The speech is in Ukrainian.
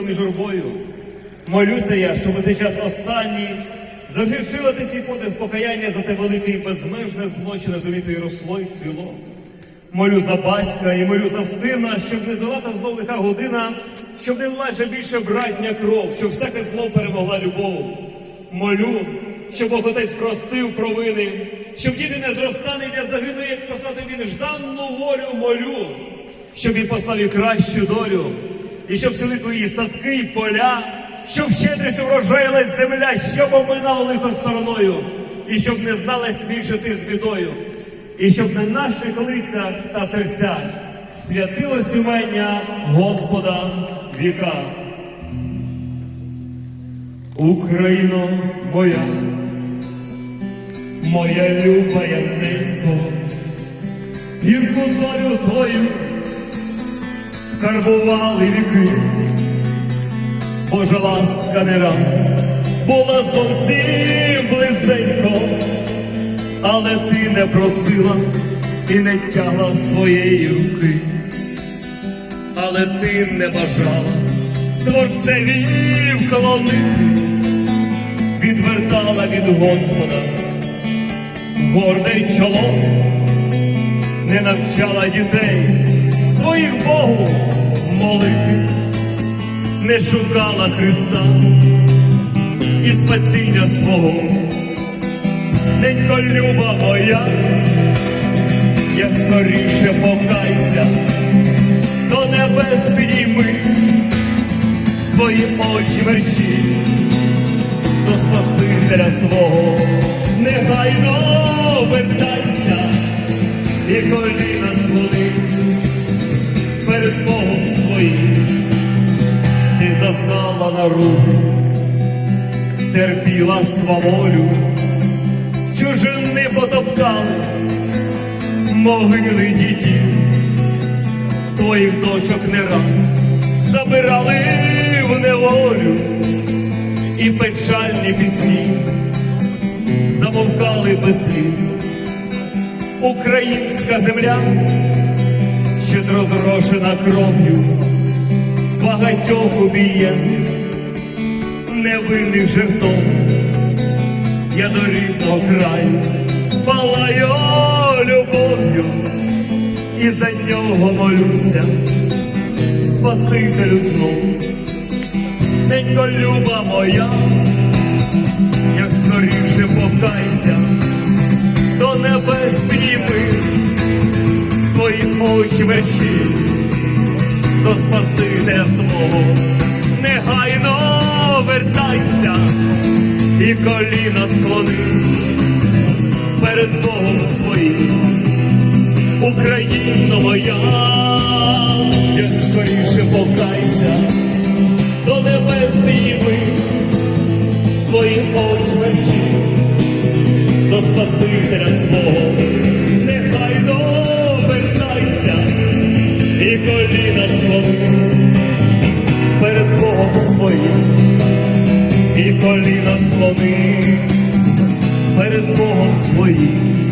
між журбою. Молюся я, щоб цей час останній завжди ти свій подих покаяння за те велике і безмежне зло, що росло і цвіло. Молю за батька і молю за сина, щоб не звелата знов лиха година, щоб не влаже більше братня кров, щоб всяке зло перемогла любов. Молю, щоб Бог Отець простив провини, щоб діти не зростали для загину, як послати він жданну волю молю, щоб він послав і кращу долю, і щоб ціли твої садки і поля, щоб щедрістю врожаїлась земля, щоб оминав лихо стороною, і щоб не зналась більше ти з бідою, і щоб на наших лицях та серцях святилось імення Господа віка. Україно моя, моя люба яненько, гірку долю твою карбували віки, Божа ласка не раз була зовсім близенько, але ти не просила і не тягла своєї руки, але ти не бажала. Творцеві вклонити, відвертала від Господа. Горде й чоло, не навчала дітей своїх Богу молити, не шукала Христа і спасіння свого. Ненько люба моя, я скоріше покайся, до небес підійми. Свої очі верші, до Спасителя свого, негайно вертайся і коліна Богом своїм, ти зазнала на руку, терпіла сваволю, чужини потоптали, могили дітей, твоїх дочок не раз забирали в неволю. І печальні пісні замовкали без слів. Українська земля щедро зрошена кров'ю багатьох убієнних, невинних жертов. Я до рідного краю палаю любов'ю і за нього молюся. Спасителю знов, ненько люба моя, як скоріше покайся, до небес очі верші, до Спасителя свого, негайно вертайся і коліна склони перед Богом своїм. Україно моя, я скоріше покайся, до небес підійми свої очі верші, до Спасителя свого, коліна склони перед Богом своїм, і коліна склони перед Богом своїм.